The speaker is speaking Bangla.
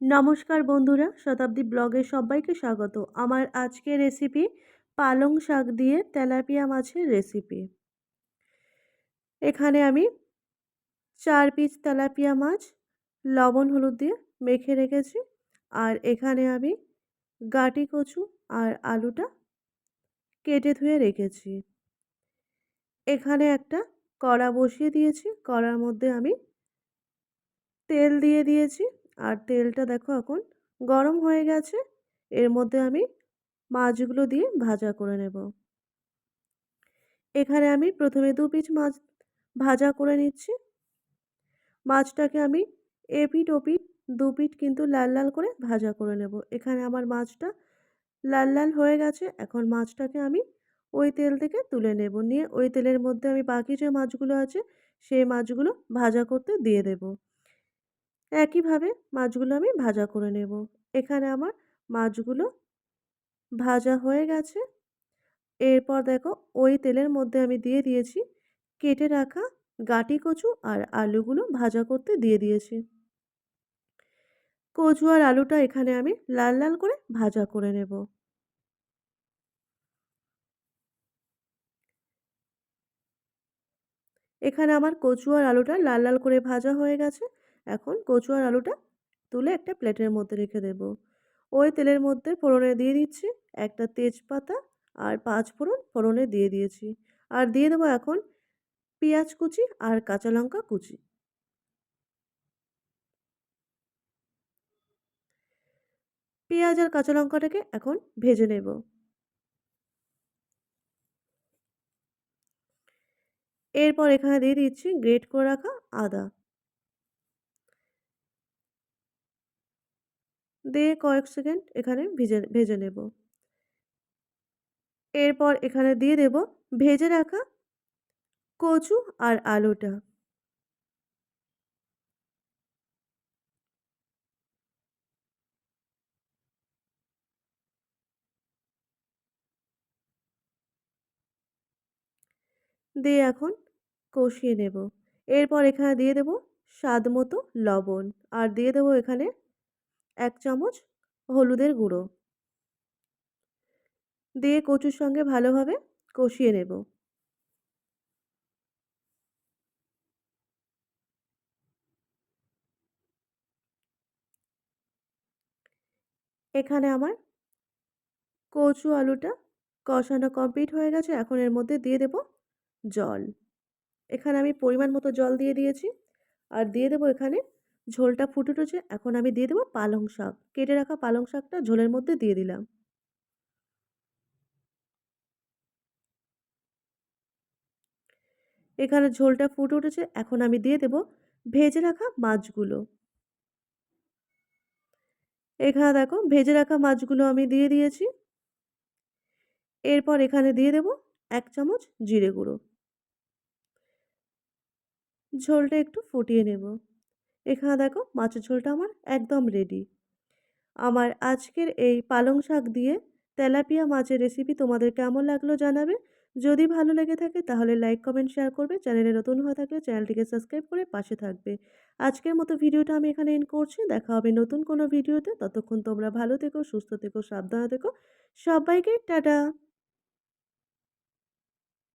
নমস্কার বন্ধুরা, শতাব্দী ব্লগে সবাইকে স্বাগত। আমার আজকের রেসিপি পালং শাক দিয়ে তেলাপিয়া মাছের রেসিপি এখানে আমি চার পিস তেলাপিয়া মাছ, লবণ, হলুদ দিয়ে মেখে রেখেছি। আর এখানে আমি গাটি কচু আর আলুটা কেটে ধুয়ে রেখেছি। এখানে একটা কড়া বসিয়ে দিয়েছি। কড়ার মধ্যে আমি তেল দিয়ে দিয়েছি। আর তেলটা দেখো এখন গরম হয়ে গেছে। এর মধ্যে আমি মাছগুলো দিয়ে ভাজা করে নেব। এখানে আমি প্রথমে দু পিস মাছ ভাজা করে নিচ্ছি। মাছটাকে আমি এপিট ওপিট দু পিট কিন্তু লাল লাল করে ভাজা করে নেব। এখানে আমার মাছটা লাল লাল হয়ে গেছে। এখন মাছটাকে আমি ওই তেল থেকে তুলে নেব। নিয়ে ওই তেলের মধ্যে আমি বাকি যে মাছগুলো আছে, সেই মাছগুলো ভাজা করতে দিয়ে দেবো। একইভাবে মাছগুলো আমি ভাজা করে নেব। এখানে আমার মাছগুলো ভাজা হয়ে গেছে। এরপর দেখো ওই তেলের মধ্যে আমি দিয়ে দিয়েছি কেটে রাখা গাটি কচু আর আলুগুলো ভাজা করতে দিয়ে দিয়েছি। কচু আর আলুটা এখানে আমি লাল লাল করে ভাজা করে নেব। এখানে আমার কচু আর আলুটা লাল লাল করে ভাজা হয়ে গেছে। এখন কচু আর আলুটা তুলে একটা প্লেটের মধ্যে রেখে দেব। ওই তেলের মধ্যে ফোড়নে দিয়ে দিচ্ছি একটা তেজপাতা আর পাঁচ ফোড়ন ফোড়নে দিয়ে দিয়েছি। আর দিয়ে দেবো এখন পেঁয়াজ কুচি আর কাঁচা লঙ্কা কুচি। পেঁয়াজ আর কাঁচা লঙ্কাটাকে এখন ভেজে নেব। এরপর এখানে দিয়ে দিচ্ছি গ্রেট করে রাখা আদা। দিয়ে কয়েক সেকেন্ড এখানে ভেজে ভেজে নেব। এরপর এখানে দিয়ে দেব ভেজে রাখা কচু আর আলুটা। দিয়ে এখন কষিয়ে নেব। এরপর এখানে দিয়ে দেব স্বাদ মতো লবণ। আর দিয়ে দেবো এখানে এক চামচ হলুদের গুঁড়ো। দিয়ে কচুর সঙ্গে ভালোভাবে কষিয়ে নেব। এখানে আমার কচু আলুটা কষানো কমপ্লিট হয়ে গেছে। এখন এর মধ্যে দিয়ে দেব জল। এখানে আমি পরিমাণ মতো জল দিয়ে দিয়েছি। আর দিয়ে দেবো এখানে ঝোলটা ফুটে উঠেছে, এখন আমি দিয়ে দেবো পালং শাক। কেটে রাখা পালং শাকটা ঝোলের মধ্যে দিয়ে দিলাম। এখানে ঝোলটা ফুটে উঠেছে, এখন আমি দিয়ে দেব ভেজে রাখা মাছগুলো। এখানে দেখো ভেজে রাখা মাছগুলো আমি দিয়ে দিয়েছি। এরপর এখানে দিয়ে দেব এক চামচ জিরে গুঁড়ো। ঝোলটা একটু ফুটিয়ে নেব। এখানে দেখো মাছের ঝোলটা আমার একদম রেডি আমার আজকের এই পালং শাক দিয়ে তেলাপিয়া মাছের রেসিপি তোমাদের কেমন লাগল জানাবে? যদি ভালো লেগে থাকে তাহলে লাইক কমেন্ট শেয়ার করবে। চ্যানেলে নতুন হয়ে থাকলে চ্যানেলটিকে সাবস্ক্রাইব করে পাশে থাকবে। আজকের মতো ভিডিওটা আমি এখানে এন্ড করছি। দেখা হবে নতুন কোনো ভিডিওতে। ততক্ষণ তোমরা ভালো থেকো, সুস্থ থেকো, সাবধানে থেকো। সবাইকে টাটা!